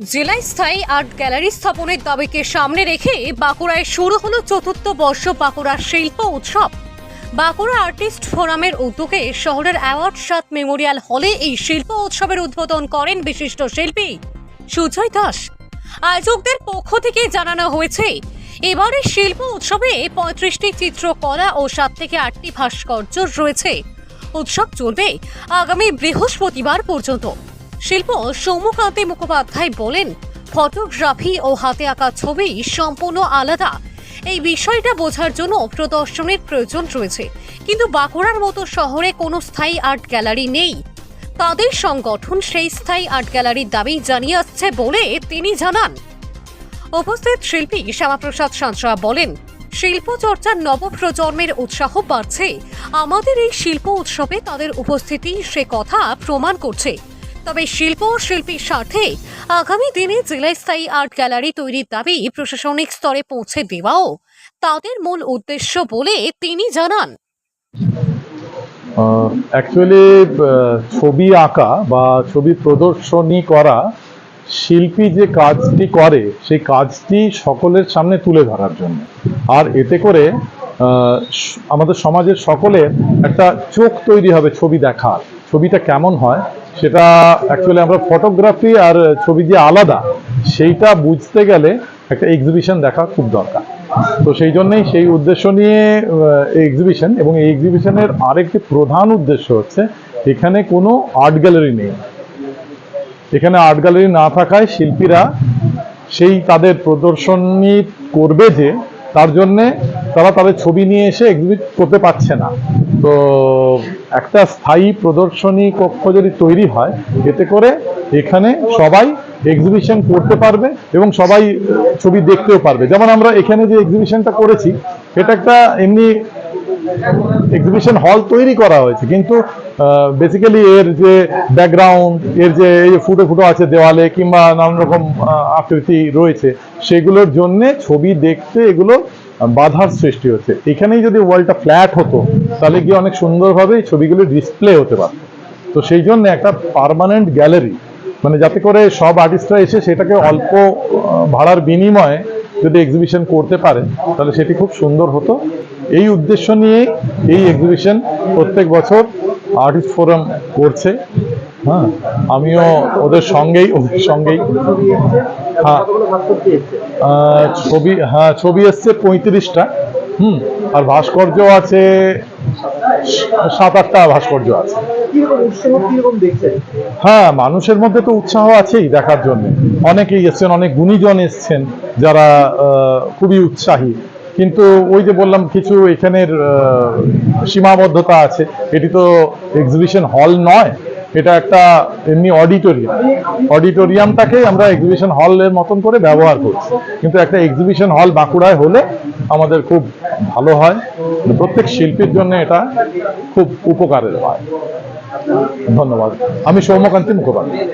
জেলায় স্থায়ী art gallery স্থাপনের দাবিকে সামনে রেখে বাঁকুড়ায় শুরু হলো চতুর্থ বর্ষ বাঁকুড়া শিল্প উৎসব। বাঁকুড়া আর্টিস্ট ফোরামের উদ্যোগে শহরের অ্যাওয়ার্ড সাত মেমোরিয়াল হলে এই শিল্প উৎসবের উদ্বোধন করেন বিশিষ্ট শিল্পী সুজয় দাস। আয়োজকদের পক্ষ থেকে জানানো হয়েছে এবারে শিল্প উৎসবে পঁয়ত্রিশটি চিত্রকলা ও সাত থেকে আটটি ভাস্কর্য রয়েছে। উৎসব চলবে আগামী বৃহস্পতিবার পর্যন্ত। শিল্প সৌম্যকান্তি মুখোপাধ্যায় বলেন, ফটোগ্রাফি ও হাতে আঁকা ছবি সম্পূর্ণ আলাদা। এই বিষয়টা বোঝার জন্য প্রদর্শনীর প্রয়োজন রয়েছে। কিন্তু বাঁকুড়ার মতো শহরে কোনো স্থায়ী আর্ট গ্যালারি নেই। তাদের সংগঠন সেই স্থায়ী আর্ট গ্যালারির দাবি জানিয়ে আসছে বলে তিনি জানান। উপস্থিত শিল্পী শ্যামাপ্রসাদ সাঁতরা বলেন শিল্প চর্চার নবপ্রজন্মের উৎসাহ বাড়ছে। আমাদের এই শিল্প উৎসবে তাদের উপস্থিতি সে কথা প্রমাণ করছে। তবে শিল্প ও শিল্পীর স্বার্থে আগামী দিনে জেলায় স্থায়ী আর্ট গ্যালারি তৈরির দাবি প্রশাসনিক স্তরে পৌঁছে দেওয়াও তাদের মূল উদ্দেশ্য বলে তিনি জানান। অ্যাকচুয়ালি ছবি আঁকা বা ছবি প্রদর্শনী করা শিল্পী যে কাজটি করে, সেই কাজটি সকলের সামনে তুলে ধরার জন্য। আর এতে করে আমাদের সমাজের সকলের একটা চোখ তৈরি হবে ছবি দেখার, ছবিটা কেমন হয় সেটা অ্যাকচুয়ালি আমরা ফটোগ্রাফি আর ছবি যে আলাদা, সেইটা বুঝতে গেলে একটা এক্সিবিশন দেখা খুব দরকার। তো সেই জন্যেই সেই উদ্দেশ্য নিয়ে এক্সিবিশন এবং এই এক্সিবিশনের আরেকটি প্রধান উদ্দেশ্য হচ্ছে, এখানে কোনো আর্ট গ্যালারি নেই। এখানে আর্ট গ্যালারি না থাকায় শিল্পীরা সেই তাদের প্রদর্শনী করবে যে তার জন্যে তারা তাদের ছবি নিয়ে এসে এক্সিবিট করতে পারছে না। তো একটা স্থায়ী প্রদর্শনী কক্ষ যদি তৈরি হয়, এতে করে এখানে সবাই এক্সিবিশন করতে পারবে এবং সবাই ছবি দেখতেও পারবে। যেমন আমরা এখানে যে এক্সিবিশনটা করেছি, এটা একটা এমনি এক্সিবিশন হল তৈরি করা হয়েছে। কিন্তু বেসিক্যালি এর যে ব্যাকগ্রাউন্ড এর যে এই ফুটো ফুটো আছে দেওয়ালে কিংবা নানান রকম আকৃতি রয়েছে, সেগুলোর জন্য ছবি দেখতে এগুলো বাধার সৃষ্টি হচ্ছে। এখানেই যদি ওয়ালটা ফ্ল্যাট হতো, তাহলে গিয়ে অনেক সুন্দরভাবে ছবিগুলো ডিসপ্লে হতে পারত। তো সেই জন্য একটা পার্মানেন্ট গ্যালারি মানে যাতে করে সব আর্টিস্টরা এসে সেটাকে অল্প ভাড়ার বিনিময়ে যদি এক্সিবিশন করতে পারে, তাহলে সেটি খুব সুন্দর হতো। এই উদ্দেশ্য নিয়ে এই এক্সিবিশন প্রত্যেক বছর আর্টিস্ট ফোরাম করছে। হ্যাঁ আমিও ওদের সঙ্গেই ওদের সঙ্গেই। হ্যাঁ ছবি হ্যাঁ ছবি এসছে পঁয়ত্রিশটা। হুম আর ভাস্কর্য আছে সাত আটটা ভাস্কর্য আছে। হ্যাঁ মানুষের মধ্যে তো উৎসাহ আছেই দেখার জন্য। অনেকেই এসছেন অনেক গুণীজন এসছেন যারা খুবই উৎসাহী। কিন্তু ওই যে বললাম, কিছু এখানের সীমাবদ্ধতা আছে। এটি তো এক্সিবিশন হল নয়, এটা একটা এমনি অডিটোরিয়াম অডিটোরিয়ামটাকে আমরা এক্সিবিশন হলের মতন করে ব্যবহার করছি। কিন্তু একটা এক্সিবিশন হল বাঁকুড়ায় হলে আমাদের খুব ভালো হয়। প্রত্যেক শিল্পীর জন্য এটা খুব উপকারের হয় ধন্যবাদ। আমি সৌম্যকান্তি মুখোপাধ্যায়।